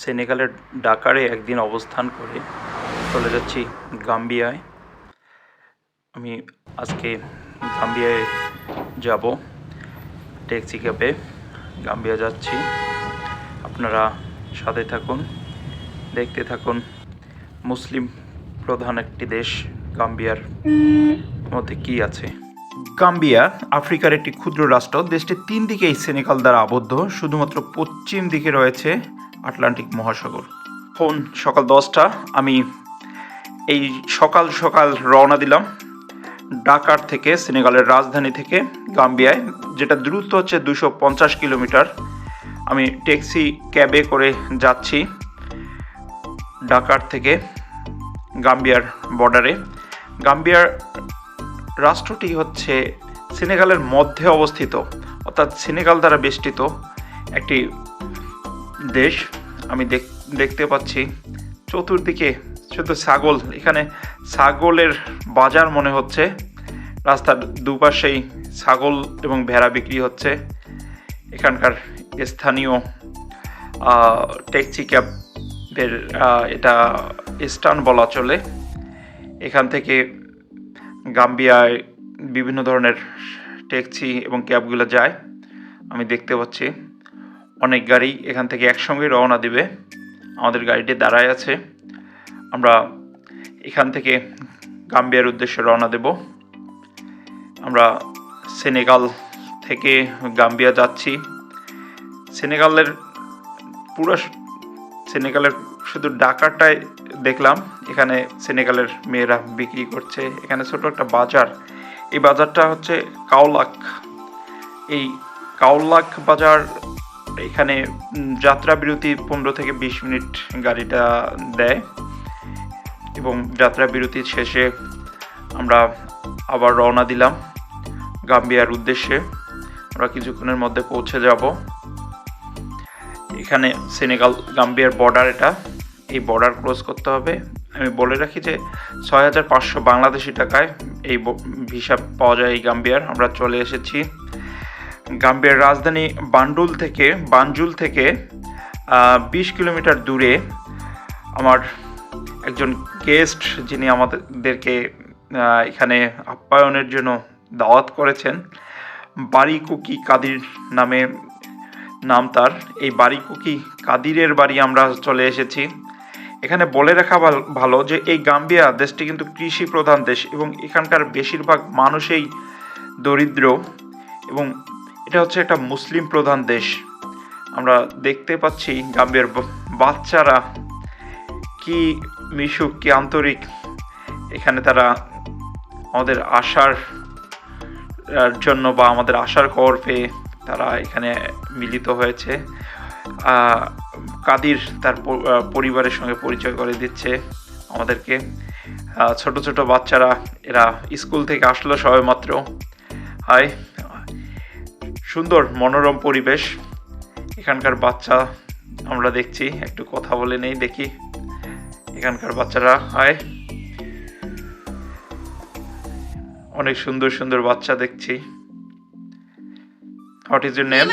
সেনেগালের ডাকারে একদিন অবস্থান করে চলে যাচ্ছি গাম্বিয়ায়। আমি আজকে গাম্বিয়ায় যাব, ট্যাক্সি ক্যাবে। গাম্বিয়া যাচ্ছি। আপনারা সাথে থাকুন, দেখতে থাকুন। মুসলিম প্রধান একটি দেশ গাম্বিয়ার মধ্যে কি আছে? গাম্বিয়া, আফ্রিকার একটি ক্ষুদ্র রাষ্ট্র দেশটি তিন দিকেই সেনেকাল দ্বারা আবদ্ধ। শুধুমাত্র পশ্চিম দিকে রয়েছে আটলান্টিক মহাসাগর। ফোন সকাল দশটা, আমি এই সকাল সকাল রওনা দিলাম ডাকার থেকে, সেনেগালের রাজধানী থেকে, গাম্বিয়ায়, যেটা দ্রুত হচ্ছে দুশো পঞ্চাশ কিলোমিটার। আমি ট্যাক্সি ক্যাবে করে যাচ্ছি ডাকার থেকে গাম্বিয়ার বর্ডারে। গাম্বিয়ার রাষ্ট্রটি হচ্ছে সেনেগালের মধ্যে অবস্থিত, অর্থাৎ সেনেগাল দ্বারা বেষ্টিত একটি দেশ, আমি দেখ- দেখতে পাচ্ছি। চতুর্দিকে শুধু ছাগল, এখানে ছাগলের বাজার মনে হচ্ছে। রাস্তার দুপাশেই ছাগল এবং ভেড়া বিক্রি হচ্ছে। এখানকার স্থানীয় ট্যাক্সি ক্যাবের এটা স্টান বলা চলে। এখান থেকে গাম্বিয়ায় বিভিন্ন ধরনের ট্যাক্সি এবং ক্যাবগুলো যায়। আমি দেখতে পাচ্ছি। অনেক গাড়ি এখান থেকে একসঙ্গে রওনা দিবে। আমাদের গাড়িটি দাঁড়ায় আছে। আমরা এখান থেকে গাম্বিয়ার উদ্দেশ্যে রওনা দেব। আমরা সেনেগাল থেকে গাম্বিয়া যাচ্ছি। সেনেগালের পুরো সেনেগালের শুধু ডাকারটাই দেখলাম। এখানে সেনেগালের মেয়েরা বিক্রি করছে। এখানে ছোট একটা বাজার। এই বাজারটা হচ্ছে কাওলাক। এই কাওলাক বাজার এখানে যাত্রা বিরতি পনেরো থেকে বিশ মিনিট গাড়িটা দেয় এবং যাত্রা বিরতির শেষে আমরা আবার রওনা দিলাম গাম্বিয়ার উদ্দেশ্যে। আমরা কিছুক্ষণের মধ্যে পৌঁছে যাব। এখানে সেনেগাল, গাম্বিয়ার বর্ডার এটা। এই বর্ডার ক্রস করতে হবে। আমি বলে রাখি যে ছয় হাজার পাঁচশো বাংলাদেশি টাকায় এই ভিসা পাওয়া যায় এই গাম্বিয়ার। আমরা চলে এসেছি গাম্বিয়ার রাজধানী বান্ডুল থেকে, বানজুল থেকে বিশ কিলোমিটার দূরে আমার একজন গেস্ট যিনি আমাদেরকে এখানে আপ্যায়নের জন্য দাওয়াত করেছেন বাড়ি কুকি কাদির নামে নাম তার। এই বাড়ি কুকি কাদিরের বাড়ি আমরা চলে এসেছি। এখানে বলে রাখা ভালো যে এই গাম্বিয়া দেশটি কিন্তু কৃষি প্রধান দেশ এবং এখানকার বেশিরভাগ মানুষই দরিদ্র এবং এটা হচ্ছে একটা মুসলিম প্রধান দেশ। আমরা দেখতে পাচ্ছি গাম্বিয়ার বাচ্চারা কি মিশুক, কি আন্তরিক। এখানে তারা আমাদের আশার জন্য বা আমাদের আশার খবর পেয়ে তারা এখানে মিলিত হয়েছে। কাদির তার পরিবারের সঙ্গে পরিচয় করে দিচ্ছে আমাদেরকে। ছোট ছোট বাচ্চারা, এরা স্কুল থেকে আসলো সবেমাত্র। হাই। সুন্দর মনোরম পরিবেশ। এখানকার বাচ্চা আমরা দেখছি একটু কথা বলে নেই দেখি। এখানকার বাচ্চারা হয়। অনেক সুন্দর সুন্দর বাচ্চা দেখছি। হোয়াট ইজ ইউর নেম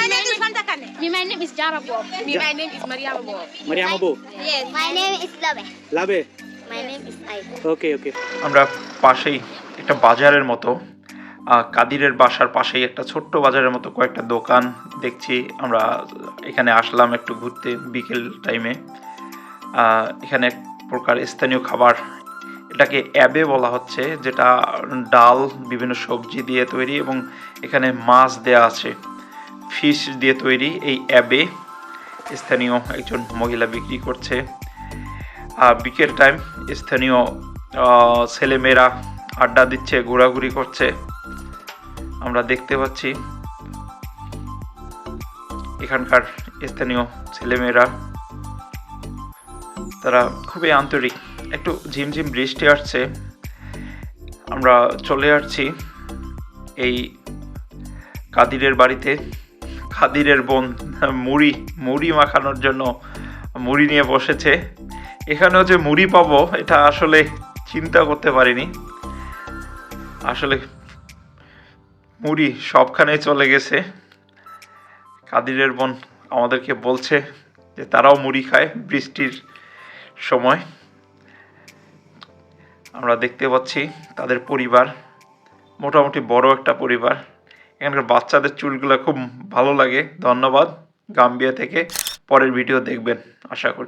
আমরা পাশেই একটা বাজারের মতো কাদিরের বাসার পাশেই একটা ছোট্ট বাজারের মতো কয়েকটা দোকান দেখছি। আমরা এখানে আসলাম একটু ঘুরতে বিকেল টাইমে। এখানে এক প্রকার স্থানীয় খাবার, এটাকে অ্যাবে বলা হচ্ছে, যেটা ডাল, বিভিন্ন সবজি দিয়ে তৈরি এবং এখানে মাছ দেয়া আছে, ফিশ দিয়ে তৈরি এই অ্যাবে। স্থানীয় একজন মহিলা বিক্রি করছে। বিকেল টাইম স্থানীয় ছেলেমেয়েরা আড্ডা দিচ্ছে, ঘোরাঘুরি করছে। আমরা দেখতে পাচ্ছি। এখানকার স্থানীয় ছেলেমেয়েরা, তারা খুবই আন্তরিক। একটু ঝিমঝিম বৃষ্টি আসছে। আমরা চলে আসছি এই কাদিরের বাড়িতে। কাদিরের বোন মুড়ি মুড়ি মাখানোর জন্য মুড়ি নিয়ে বসেছে। এখানেও যে মুড়ি পাবো, এটা আসলে চিন্তা করতে পারিনি। আসলে মুড়ি সবখানে চলে গেছে। কাদিরের বোন আমাদেরকে বলছে যে তারাও মুড়ি খায় বৃষ্টির সময়। আমরা দেখতে পাচ্ছি তাদের পরিবার, মোটামুটি বড় একটা পরিবার। এখানকার বাচ্চাদের চুলগুলো খুব ভালো লাগে। ধন্যবাদ। গাম্বিয়া থেকে পরের ভিডিও দেখবেন। আশা করছি।